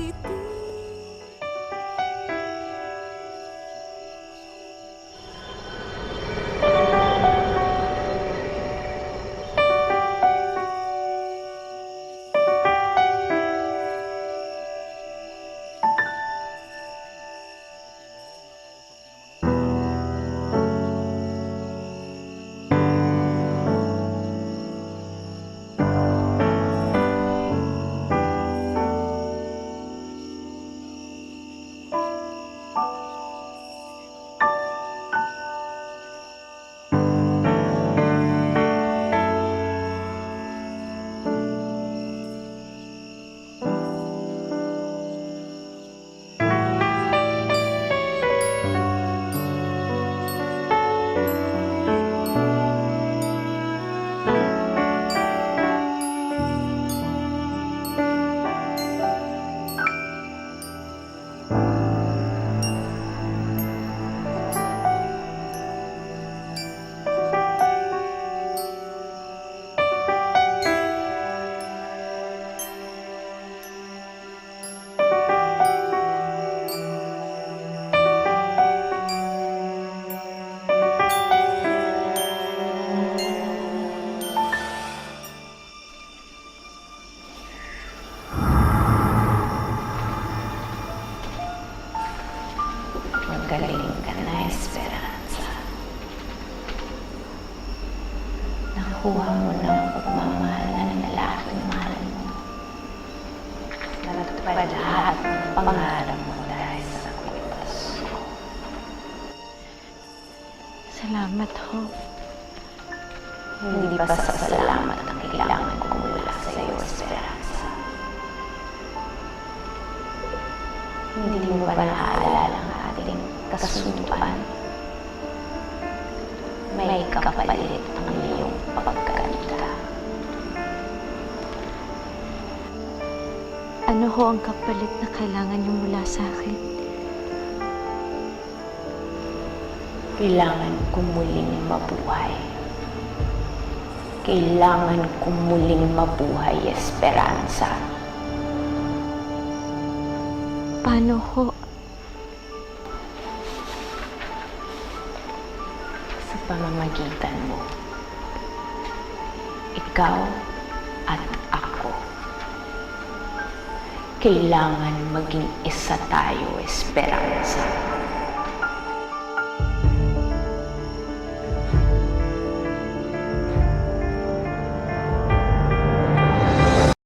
You. Magaling ka na, Esperanza. Nakuha mo na ang pagmamahal na lalaking mahal mo. Natupad lahat ng pangarap mo dahil sa kwitas ko. Salamat ho. Hindi pa sa salamat ang kailangan ko mula sa iyo, Esperanza. Hindi mo ba ating kasunduan? May kapalit ang iyong pagkanta. Ano ho ang kapalit na kailangan niyo mula sa akin? Kailangan ko muling mabuhay. Kailangan ko muling mabuhay, Esperanza. Paano ho? Sa pamamagitan mo. Ikaw at ako. Kailangan maging isa tayo, Esperanza.